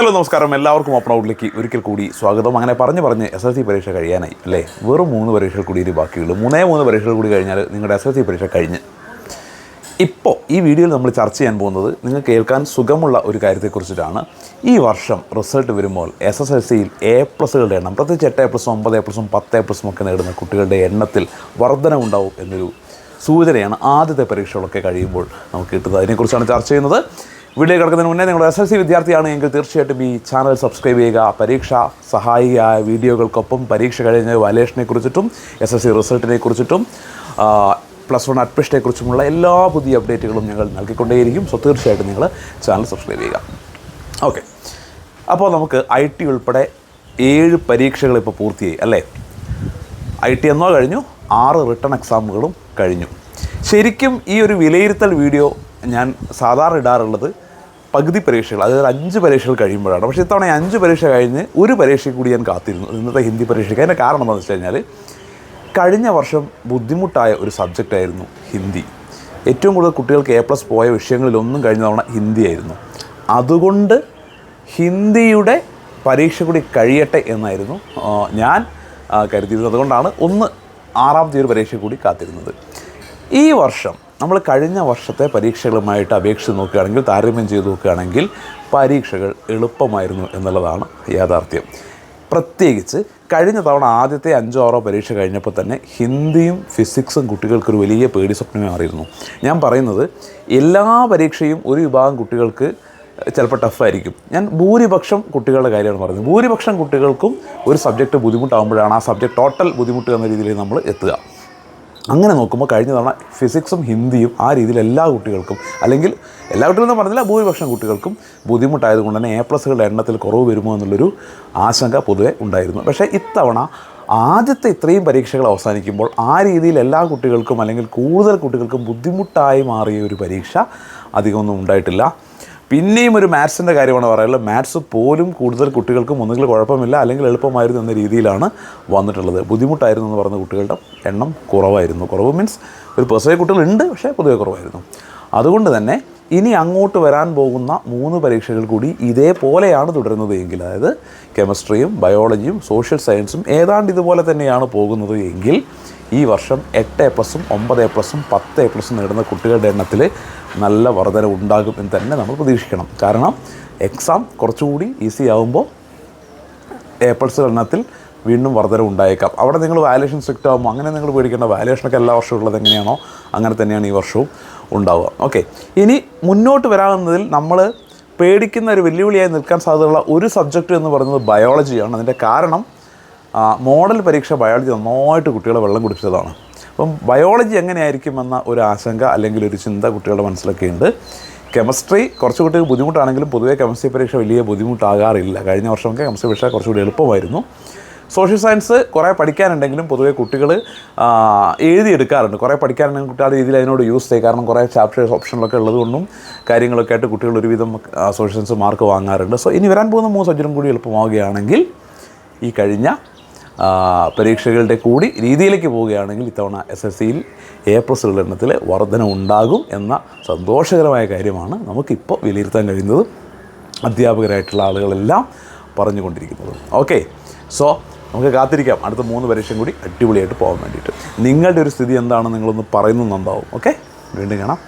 Hello നമസ്കാരം. എല്ലാവർക്കും open ഔട്ടിലേക്ക് ഒരിക്കൽ കൂടി സ്വാഗതം. അങ്ങനെ പറഞ്ഞ് പറഞ്ഞ് എസ് എൽ സി പരീക്ഷ കഴിയാനായി അല്ലേ? വെറും മൂന്ന് പരീക്ഷകൾ കൂടി ഇനി ബാക്കിയുള്ളൂ. മൂന്നേ മൂന്ന് പരീക്ഷകൾ കൂടി കഴിഞ്ഞാൽ നിങ്ങളുടെ എസ് എൽ സി പരീക്ഷ കഴിഞ്ഞ്. ഇപ്പോൾ ഈ വീഡിയോയിൽ നമ്മൾ ചർച്ച ചെയ്യാൻ പോകുന്നത് നിങ്ങൾക്ക് കേൾക്കാൻ സുഖമുള്ള ഒരു കാര്യത്തെക്കുറിച്ചിട്ടാണ്. ഈ വർഷം റിസൾട്ട് വരുമ്പോൾ എസ് എസ് എൽ സിയിൽ എ പ്ലസുകളുടെ എണ്ണം പ്രത്യേകിച്ച് എട്ട് എ പ്ലസും ഒമ്പത് എ പ്ലസും പത്ത് എ പ്ലസും ഒക്കെ നേടുന്ന കുട്ടികളുടെ എണ്ണത്തിൽ വർധനമുണ്ടാവും എന്നൊരു സൂചനയാണ് ആദ്യത്തെ പരീക്ഷകളൊക്കെ കഴിയുമ്പോൾ നമുക്ക് കിട്ടുന്നത്. അതിനെക്കുറിച്ചാണ് ചർച്ച ചെയ്യുന്നത്. വീഡിയോ കിടക്കുന്നതിന് മുന്നേ നിങ്ങൾ എസ് എൽ സി വിദ്യാർത്ഥിയാണ് എങ്കിൽ തീർച്ചയായിട്ടും ഈ ചാനൽ സബ്സ്ക്രൈബ് ചെയ്യുക പരീക്ഷ സഹായിയായ വീഡിയോകൾക്കൊപ്പം പരീക്ഷ കഴിഞ്ഞ വാലേഷനെ കുറിച്ചിട്ടും എസ് എസ് സി റിസൾട്ടിനെ കുറിച്ചിട്ടും പ്ലസ് വൺ അഡ്മിഷനെ കുറിച്ചുമുള്ള എല്ലാ പുതിയ അപ്ഡേറ്റുകളും ഞങ്ങൾ നൽകിക്കൊണ്ടേയിരിക്കും. സോ തീർച്ചയായിട്ടും നിങ്ങൾ ചാനൽ സബ്സ്ക്രൈബ് ചെയ്യുക. ഓക്കെ അപ്പോൾ നമുക്ക് ഐ ടി ഉൾപ്പെടെ ഏഴ് പരീക്ഷകൾ ഇപ്പോൾ പൂർത്തിയായി അല്ലേ? ഐ ടി എന്നോ കഴിഞ്ഞു ആറ് റിട്ടേൺ എക്സാമുകളും കഴിഞ്ഞു. ശരിക്കും ഈ ഒരു വിലയിരുത്തൽ വീഡിയോ ഞാൻ സാധാരണ ഇടാറുള്ളത് പകുതി പരീക്ഷകൾ അതായത് അഞ്ച് പരീക്ഷകൾ കഴിയുമ്പോഴാണ്. പക്ഷേ ഇത്തവണ അഞ്ച് പരീക്ഷ കഴിഞ്ഞ് ഒരു പരീക്ഷ കൂടി ഞാൻ കാത്തിരുന്നു. ഇന്നത്തെ ഹിന്ദി പരീക്ഷയ്ക്ക്. അതിന്റെ കാരണം എന്താണെന്ന് വെച്ച് കഴിഞ്ഞാൽ കഴിഞ്ഞ വർഷം ബുദ്ധിമുട്ടായ ഒരു സബ്ജക്റ്റായിരുന്നു ഹിന്ദി. ഏറ്റവും കൂടുതൽ കുട്ടികൾക്ക് എ പ്ലസ് പോയ വിഷയങ്ങളിലൊന്നും കഴിഞ്ഞ തവണ ഹിന്ദിയായിരുന്നു അതുകൊണ്ട് ഹിന്ദിയുടെ പരീക്ഷ കൂടി കഴിയട്ടെ എന്നായിരുന്നു ഞാൻ കരുതിയിരുന്നത്. അതുകൊണ്ടാണ് ഒന്ന് ആറാമത്തെ ഒരു പരീക്ഷ കൂടി കാത്തിരുന്നത്. ഈ വർഷം നമ്മൾ കഴിഞ്ഞ വർഷത്തെ പരീക്ഷകളുമായിട്ട് അപേക്ഷിച്ച് നോക്കുകയാണെങ്കിൽ താരതമ്യം ചെയ്ത് നോക്കുകയാണെങ്കിൽ പരീക്ഷകൾ എളുപ്പമായിരുന്നു എന്നുള്ളതാണ് യാഥാർത്ഥ്യം. പ്രത്യേകിച്ച് കഴിഞ്ഞ തവണ ആദ്യത്തെ അഞ്ചോ ആറോ പരീക്ഷ കഴിഞ്ഞപ്പോൾ തന്നെ ഹിന്ദിയും ഫിസിക്സും കുട്ടികൾക്കൊരു വലിയ പേടി സ്വപ്നമേ മാറിയിരുന്നു ഞാൻ പറയുന്നത് എല്ലാ പരീക്ഷയും ഒരു വിഭാഗം കുട്ടികൾക്ക് ചിലപ്പോൾ ടഫായിരിക്കും ഞാൻ ഭൂരിപക്ഷം കുട്ടികളുടെ കാര്യമാണ് പറയുന്നത്. ഭൂരിപക്ഷം കുട്ടികൾക്കും ഒരു സബ്ജക്റ്റ് ബുദ്ധിമുട്ടാകുമ്പോഴാണ് ആ സബ്ജക്റ്റ് ടോട്ടൽ ബുദ്ധിമുട്ട് എന്ന രീതിയിൽ നമ്മൾ എത്തുക. അങ്ങനെ നോക്കുമ്പോൾ കഴിഞ്ഞ തവണ ഫിസിക്സും ഹിന്ദിയും ആ രീതിയിൽ എല്ലാ കുട്ടികൾക്കും അല്ലെങ്കിൽ എല്ലാ കുട്ടികളും പറഞ്ഞില്ല ഭൂരിപക്ഷം കുട്ടികൾക്കും ബുദ്ധിമുട്ടായതുകൊണ്ട് തന്നെ എ പ്ലസുകളുടെ എണ്ണത്തിൽ കുറവ് വരുമോ എന്നുള്ളൊരു ആശങ്ക പൊതുവെ ഉണ്ടായിരുന്നു. പക്ഷേ ഇത്തവണ ആദ്യത്തെ ഇത്രയും പരീക്ഷകൾ അവസാനിക്കുമ്പോൾ ആ രീതിയിൽ എല്ലാ കുട്ടികൾക്കും അല്ലെങ്കിൽ കൂടുതൽ കുട്ടികൾക്കും ബുദ്ധിമുട്ടായി മാറിയ ഒരു പരീക്ഷ അധികമൊന്നും ഉണ്ടായിട്ടില്ല. പിന്നെയും ഒരു മാത്സിന്റെ കാര്യമാണ് പറയാനുള്ളത് മാത്സ് പോലും കൂടുതൽ കുട്ടികൾക്കും ഒന്നുകിൽ കുഴപ്പമില്ല അല്ലെങ്കിൽ എളുപ്പമായിരുന്നു എന്ന രീതിയിലാണ് വന്നിട്ടുള്ളത്. ബുദ്ധിമുട്ടായിരുന്നു എന്ന് പറയുന്ന കുട്ടികളുടെ എണ്ണം കുറവായിരുന്നു. കുറവ് മീൻസ് ഒരു പേഴ്സണൽ കുട്ടികളുണ്ട് പക്ഷേ പൊതുവെ കുറവായിരുന്നു. അതുകൊണ്ട് തന്നെ ഇനി അങ്ങോട്ട് വരാൻ പോകുന്ന മൂന്ന് പരീക്ഷകൾ കൂടി ഇതേപോലെയാണ് തുടരുന്നത് എങ്കിൽ അതായത് കെമിസ്ട്രിയും ബയോളജിയും സോഷ്യൽ സയൻസും ഏതാണ്ട് ഇതുപോലെ തന്നെയാണ് പോകുന്നത് എങ്കിൽ ഈ വർഷം എട്ട് എ പ്ലസും ഒമ്പത് എ പ്ലസും പത്ത് എ പ്ലസും നേടുന്ന കുട്ടികളുടെ എണ്ണത്തിൽ നല്ല വർധന ഉണ്ടാകും എന്ന് തന്നെ നമ്മൾ പ്രതീക്ഷിക്കണം. കാരണം എക്സാം കുറച്ചുകൂടി ഈസി ആകുമ്പോൾ എ പ്ലസ് എണ്ണത്തിൽ വീണ്ടും വർധന ഉണ്ടായേക്കാം. അവിടെ നിങ്ങൾ വാലേഷൻ സ്ട്രിക്റ്റ് ആകുമ്പോൾ അങ്ങനെ നിങ്ങൾ പേടിക്കേണ്ട വാലേഷനൊക്കെ എല്ലാ വർഷവും ഉള്ളത് എങ്ങനെയാണോ അങ്ങനെ തന്നെയാണ് ഈ വർഷവും ഉണ്ടാവുക. ഓക്കെ ഇനി മുന്നോട്ട് വരാവുന്നതിൽ നമ്മൾ പേടിക്കുന്ന ഒരു വെല്ലുവിളിയായി നിൽക്കാൻ സാധ്യതയുള്ള ഒരു സബ്ജക്റ്റ് എന്ന് പറയുന്നത് ബയോളജിയാണ് അതിന്റെ കാരണം മോഡൽ പരീക്ഷ ബയോളജി നന്നായിട്ട് കുട്ടികളെ വെള്ളം കുടിപ്പിച്ചതാണ്. അപ്പം ബയോളജി എങ്ങനെയായിരിക്കുമെന്ന ഒരു ആശങ്ക അല്ലെങ്കിൽ ഒരു ചിന്ത കുട്ടികളുടെ മനസ്സിലൊക്കെ ഉണ്ട്. കെമിസ്ട്രി കുറച്ച് കുട്ടികൾ ബുദ്ധിമുട്ടാണെങ്കിലും പൊതുവേ കെമിസ്ട്രി പരീക്ഷ വലിയ ബുദ്ധിമുട്ടാകാറില്ല. കഴിഞ്ഞ വർഷമൊക്കെ കെമിസ്ട്രി പരീക്ഷ കുറച്ചുകൂടി എളുപ്പമായിരുന്നു. സോഷ്യൽ സയൻസ് കുറേ പഠിക്കാനുണ്ടെങ്കിലും പൊതുവേ കുട്ടികൾ എഴുതിയെടുക്കാറുണ്ട്. കുറേ പഠിക്കാനുണ്ടെങ്കിൽ കുട്ടികളുടെ രീതിയിൽ അതിനോട് യൂസ് ചെയ്യും. കാരണം കുറേ ചാപ്റ്റേഴ്സ് ഓപ്ഷനിലൊക്കെ ഉള്ളതുകൊണ്ടും കാര്യങ്ങളൊക്കെ ആയിട്ട് കുട്ടികൾ ഒരുവിധം സോഷ്യൽ സയൻസ് മാർക്ക് വാങ്ങാറുണ്ട്. സോ ഇനി വരാൻ പോകുന്ന മൂന്ന് സബ്ജക്റ്റും കൂടി എളുപ്പമാവുകയാണെങ്കിൽ ഈ കഴിഞ്ഞ പരീക്ഷകളുടെ കൂടി രീതിയിലേക്ക് പോവുകയാണെങ്കിൽ ഇത്തവണ എസ് എസ് സിയിൽ എ പ്ലസ് എണ്ണത്തിൽ വർധന ഉണ്ടാകും എന്ന സന്തോഷകരമായ കാര്യമാണ് നമുക്കിപ്പോൾ വിലയിരുത്താൻ കഴിയുന്നത് അധ്യാപകരായിട്ടുള്ള ആളുകളെല്ലാം പറഞ്ഞുകൊണ്ടിരിക്കുന്നത്. ഓക്കെ സോ നമുക്ക് കാത്തിരിക്കാം. അടുത്ത മൂന്ന് പരീക്ഷയും കൂടി അടിപൊളിയായിട്ട് പോകാൻ വേണ്ടിയിട്ട്. നിങ്ങളുടെ ഒരു സ്ഥിതി എന്താണെന്ന് നിങ്ങളൊന്ന് പറയുന്നുണ്ടാവും ഓക്കെ വീണ്ടും കാണാം.